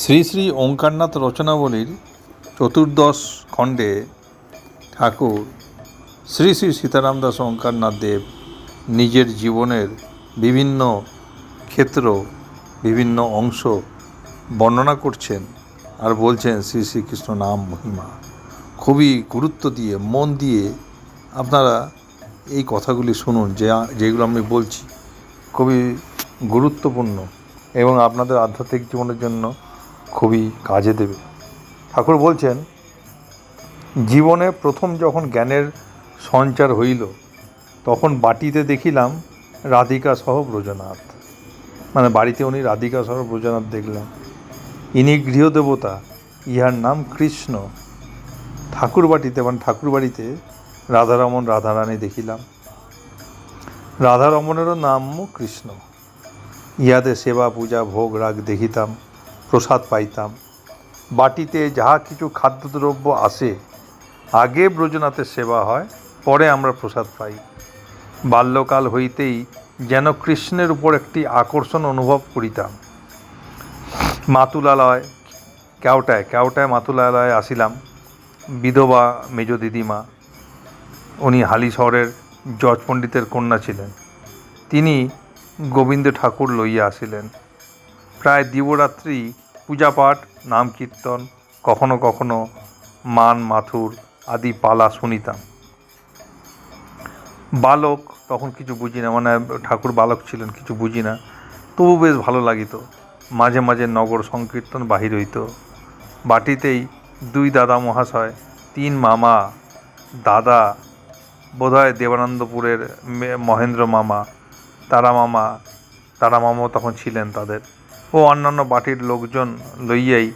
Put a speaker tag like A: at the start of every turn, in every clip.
A: শ্রী শ্রী ওঙ্কারনাথ রচনাবলীর চতুর্দশ খণ্ডে ঠাকুর শ্রী শ্রী সীতারাম দাস ওঙ্কারনাথ দেব নিজের জীবনের বিভিন্ন ক্ষেত্র বিভিন্ন অংশ বর্ণনা করছেন আর বলছেন শ্রী শ্রীকৃষ্ণ নাম মহিমা খুবই গুরুত্ব দিয়ে মন দিয়ে আপনারা এই কথাগুলি শুনুন যে যেগুলো আমি বলছি খুবই গুরুত্বপূর্ণ এবং আপনাদের আধ্যাত্মিক জীবনের জন্য খুবই কাজে দেবে ঠাকুর বলছেন জীবনে প্রথম যখন জ্ঞানের সঞ্চার হইল তখন বাটিতে দেখিলাম রাধিকা সহ ব্রজনাথ মানে বাড়িতে উনি রাধিকা সহ ব্রজনাথ দেখলেন ইনি গৃহদেবতা ইহার নাম কৃষ্ণ ঠাকুর বাটিতে মানে ঠাকুর বাড়িতে রাধারমন রাধারানী দেখিলাম রাধারমণেরও নাম কৃষ্ণ ইহাতে সেবা পূজা ভোগ রাগ দেখিতাম প্রসাদ পাইতাম বাটিতে যাহা কিছু খাদ্যদ্রব্য আসে আগে ব্রজনাতে সেবা হয় পরে আমরা প্রসাদ পাই বাল্যকাল হইতেই যেন কৃষ্ণের উপর একটি আকর্ষণ অনুভব করিতাম মাতুলালয় কেওটায় কেওটায় মাতুলালয়ে আসিলাম বিধবা মেজ দিদিমা উনি হালি শহরের জজ পণ্ডিতের কন্যা ছিলেন তিনি গোবিন্দ ঠাকুর লইয়া আসিলেন প্রায় দিবরাত্রি পূজাপাঠ নাম কীর্তন কখনো কখনো মান মাথুর আদি পালা শুনিতাম বালক তখন কিছু বুঝি না মানে ঠাকুর বালক ছিলেন কিছু বুঝি না তবু বেশ ভালো লাগিত মাঝে মাঝে নগর সংকীর্তন বাহির হইত বাটিতেই দুই দাদা মহাশয় তিন মামা দাদা বোধহয় দেবানন্দপুরের মহেন্দ্র মামা তারা মামা তারা মামো তখন ছিলেন তাদের ও অন্যান্য বাটির লোকজন লইয়াই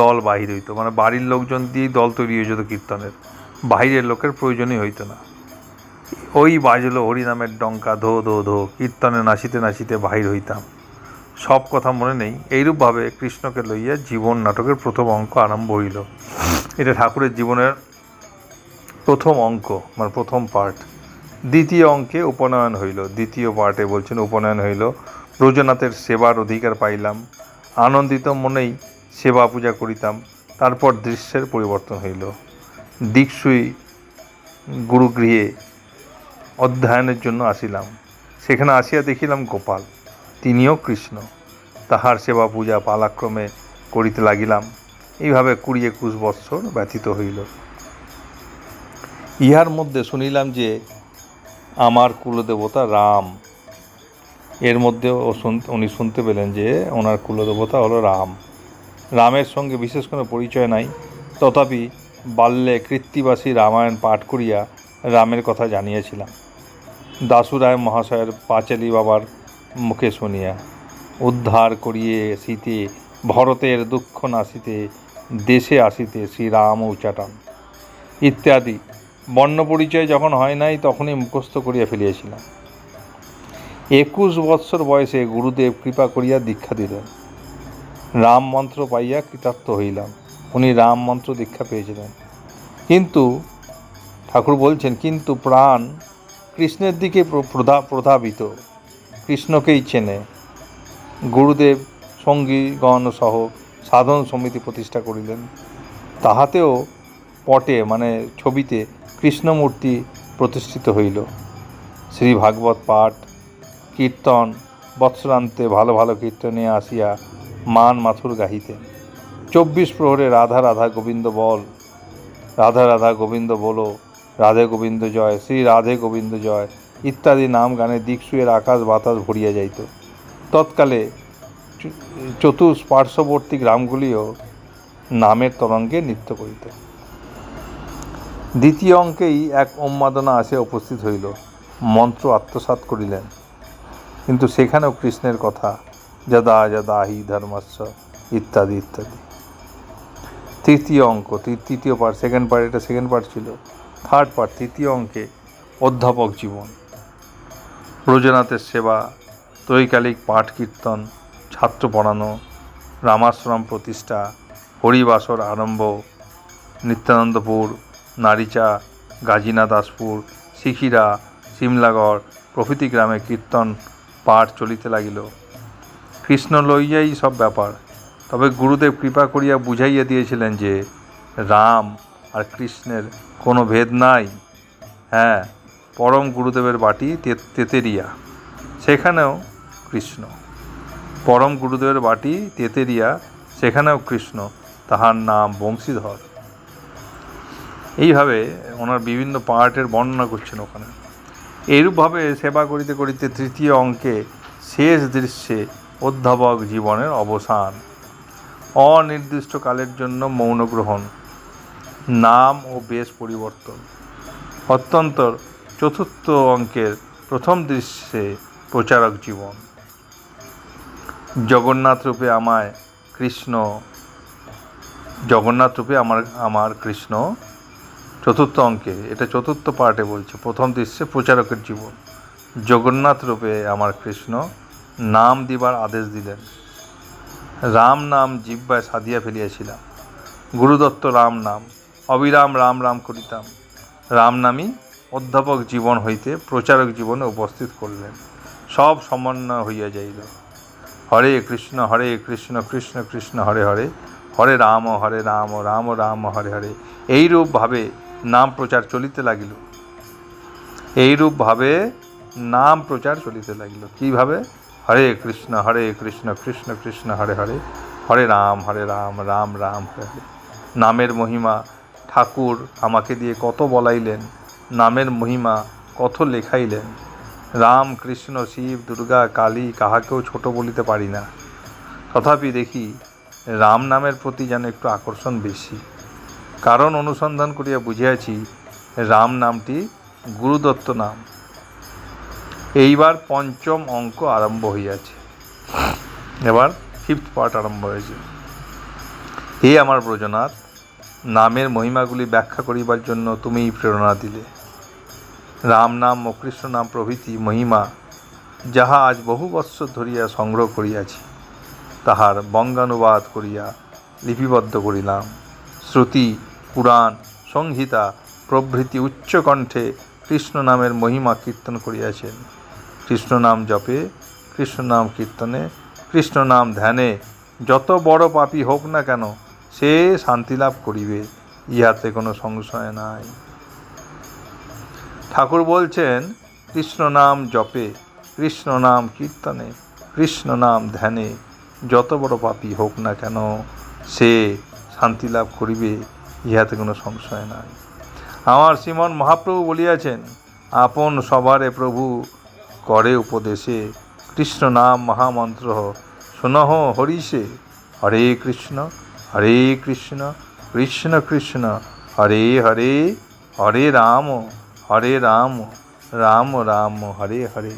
A: দল বাহির হইত মানে বাড়ির লোকজন দিয়েই দল তৈরি হয়ে যেত কীর্তনের বাহিরের লোকের প্রয়োজনই হইত না ওই বাজলো হরিনামের ডঙ্কা ধো ধো ধো কীর্তনে নাচিতে নাচিতে বাহির হইতাম সব কথা মনে নেই এইরূপভাবে কৃষ্ণকে লইয়া জীবন নাটকের প্রথম অঙ্ক আরম্ভ হইল এটা ঠাকুরের জীবনের প্রথম অঙ্ক মানে প্রথম পার্ট দ্বিতীয় অঙ্কে উপনয়ন হইল দ্বিতীয় পার্টে বলছেন উপনয়ন হইল রোজনাথের সেবার অধিকার পাইলাম আনন্দিত মনেই সেবা পূজা করিতাম তারপর দৃশ্যের পরিবর্তন হইল দিকসুই গুরুগৃহে অধ্যয়নের জন্য আসিলাম সেখানে আসিয়া দেখিলাম গোপাল তিনিও কৃষ্ণ তাহার সেবা পূজা পালাক্রমে করিতে লাগিলাম এইভাবে কুড়ি একুশ বৎসর ব্যথিত হইল ইহার মধ্যে শুনিলাম যে আমার কুলদেবতা রাম এর মধ্যেও উনি শুনতে পেলেন যে ওনার কুলদেবতা হলো রাম রামের সঙ্গে বিশেষ কোনো পরিচয় নাই তথাপি বাল্যে কৃত্তিবাসী রামায়ণ পাঠ করিয়া রামের কথা জানিয়েছিলাম দাসুরায় মহাশয়ের পাঁচালি বাবার মুখে শুনিয়া উদ্ধার করিয়ে শীতে ভরতের দুঃখ নাসিতে দেশে আসিতে শ্রীরাম উচ্চাটান ইত্যাদি বর্ণ পরিচয় যখন হয় নাই তখনই মুখস্থ করিয়া ফেলিয়াছিলাম একুশ বৎসর বয়সে গুরুদেব কৃপা করিয়া দীক্ষা দিলেন রাম মন্ত্র পাইয়া কৃতার্থ হইলাম উনি রাম মন্ত্র দীক্ষা পেয়েছিলেন কিন্তু ঠাকুর বলছেন কিন্তু প্রাণ কৃষ্ণের দিকে প্রধাবিত কৃষ্ণকেই চেনে গুরুদেব সঙ্গীগণ সহ সাধন সমিতি প্রতিষ্ঠা করিলেন তাহাতেও পটে মানে ছবিতে কৃষ্ণমূর্তি প্রতিষ্ঠিত হইল শ্রী ভাগবত পাঠ কীর্তন বৎসরান্তে ভালো ভালো কীর্তনে আসিয়া মান মাথুর গাহিতেন চব্বিশ প্রহরে রাধা রাধা গোবিন্দ বল রাধা রাধা গোবিন্দ বলো রাধে গোবিন্দ জয় শ্রী রাধে গোবিন্দ জয় ইত্যাদি নাম গানে দিকসুয়ের আকাশ বাতাস ভরিয়া যাইত তৎকালে চতুষ্পার্শ্ববর্তী গ্রামগুলিও নামের তরঙ্গে নৃত্য করিত দ্বিতীয় অঙ্কেই এক উন্মাদনা আসে উপস্থিত হইল মন্ত্র আত্মসাত করিলেন কিন্তু সেখানেও কৃষ্ণের কথা যদা যদা হি ধর্মস্ব ইত্যাদি ইত্যাদি তৃতীয় অঙ্ক তৃতীয় পার্ট সেকেন্ড পার্ট এটা সেকেন্ড পার্ট ছিল থার্ড পার্ট তৃতীয় অঙ্কে অধ্যাপক জীবন রোজনাথের সেবা ত্রৈকালিক পাঠ কীর্তন ছাত্র পড়ানো রামাশ্রম প্রতিষ্ঠা হরিবাসর আরম্ভ নিত্যানন্দপুর নারীচা গাজিনা দাসপুর শিখিরা সিমলাগড় প্রভৃতি গ্রামে কীর্তন পার চলিতে লাগিল কৃষ্ণ লইয়াই সব ব্যাপার তবে গুরুদেব কৃপা করিয়া বুঝাইয়া দিয়েছিলেন যে রাম আর কৃষ্ণের কোনো ভেদ নাই হ্যাঁ পরম গুরুদেবের বাটি তেতেরিয়া সেখানেও কৃষ্ণ পরম গুরুদেবের বাটি তেতেরিয়া সেখানেও কৃষ্ণ তাহার নাম বংশীধর এইভাবে ওনার বিভিন্ন পার্টের বর্ণনা করছেন ওখানে এরূপভাবে সেবা করিতে করিতে তৃতীয় অঙ্কে শেষ দৃশ্যে অধ্যাপক জীবনের অবসান অনির্দিষ্টকালের জন্য মৌনগ্রহণ নাম ও বেশ পরিবর্তন অত্যন্ত চতুর্থ অঙ্কের প্রথম দৃশ্যে প্রচারক জীবন জগন্নাথ রূপে আমায় কৃষ্ণ জগন্নাথ রূপে আমার আমার কৃষ্ণ চতুর্থ অঙ্কে এটা চতুর্থ পার্টে বলছে প্রথম দৃশ্যে প্রচারকের জীবন জগন্নাথ রূপে আমার কৃষ্ণ নাম দিবার আদেশ দিলেন রাম নাম জিব্বায় সাদিয়া ফেলিয়াছিলাম গুরুদত্ত রাম নাম অবিরাম রাম রাম করিতাম রাম নামই অধ্যাপক জীবন হইতে প্রচারক জীবনে উপস্থিত করলেন সব সমন্বয় হইয়া যাইল হরে কৃষ্ণ হরে কৃষ্ণ কৃষ্ণ কৃষ্ণ হরে হরে হরে রাম হরে রাম রাম রাম হরে হরে এইরূপভাবে নাম প্রচার চলিতে লাগিল এইরূপভাবে নাম প্রচার চলিতে লাগিল কীভাবে হরে কৃষ্ণ হরে কৃষ্ণ কৃষ্ণ কৃষ্ণ হরে হরে হরে রাম হরে রাম রাম রাম হরে হরে নামের মহিমা ঠাকুর আমাকে দিয়ে কত বলাইলেন নামের মহিমা কত লেখাইলেন রাম কৃষ্ণ শিব দুর্গা কালী কাহাকেও ছোট বলিতে পারি না তথাপি দেখি রাম নামের প্রতি যেন একটু আকর্ষণ বেশি কারণ অনুসন্ধান করিয়া বুঝিয়াছি রাম নামটি গুরুদত্ত নাম এইবার পঞ্চম অঙ্ক আরম্ভ হইয়াছে এবার ফিফথ পার্ট আরম্ভ হয়েছে এ আমার ব্রজনাথ নামের মহিমাগুলি ব্যাখ্যা করিবার জন্য তুমিই প্রেরণা দিলে রাম নাম ও কৃষ্ণ নাম প্রভৃতি মহিমা যাহা আজ বহু বৎসর ধরিয়া সংগ্রহ করিয়াছি তাহার বঙ্গানুবাদ করিয়া লিপিবদ্ধ করিলাম শ্রুতি পুরাণ সংহিতা প্রভৃতি উচ্চকণ্ঠে কৃষ্ণ নামের মহিমা কীর্তন করিয়াছেন কৃষ্ণ নাম জপে কৃষ্ণ নাম কীর্তনে কৃষ্ণ নাম ধ্যানে যত বড় পাপি হোক না কেন সে শান্তি লাভ করিবে ইহাতে কোনো সংশয় নাই ঠাকুর বলছেন কৃষ্ণ নাম জপে কৃষ্ণ নাম কীর্তনে কৃষ্ণ নাম ধ্যানে যত বড় পাপি হোক না কেন সে শান্তি লাভ করিবে ইহাতে কোনো সংশয় নাই আমার শ্রীমন মহাপ্রভু বলিয়াছেন আপন সবারে প্রভু করে উপদেশে কৃষ্ণ নাম মহামন্ত্র শুনহ হরিষে হরে কৃষ্ণ হরে কৃষ্ণ কৃষ্ণ কৃষ্ণ হরে হরে হরে রাম হরে রাম রাম রাম হরে হরে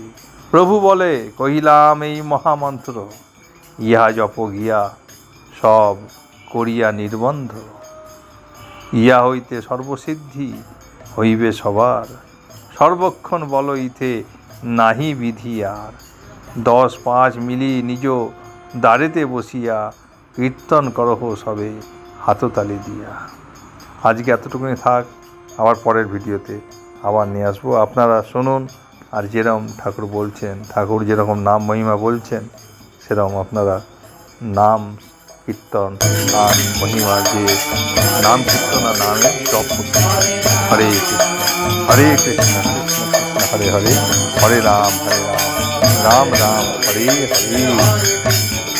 A: প্রভু বলে কহিলাম এই মহামন্ত্র ইহা জপ গিয়া সব করিয়া নির্বন্ধ ইয়া হইতে সর্বসিদ্ধি হইবে সবার সর্বক্ষণ বল ইথে নাহি বিধি আর দশ পাঁচ মিলি নিজ দাঁড়েতে বসিয়া কীর্তন করহ সবে হাততালি দিয়া আজকে এতটুকুনি থাক আবার পরের ভিডিওতে আবার নিয়ে আসবো আপনারা শুনুন আর যেরকম ঠাকুর বলছেন ঠাকুর যেরকম নাম মহিমা বলছেন সেরকম আপনারা নাম কীর্তন আর মহিমা যে নাম কীর্তন আর নামে জপ হরে কৃষ্ণ হরে কৃষ্ণ কৃষ্ণ কৃষ্ণ হরে হরে হরে রাম হরে রাম
B: রাম রাম হরে
A: হরে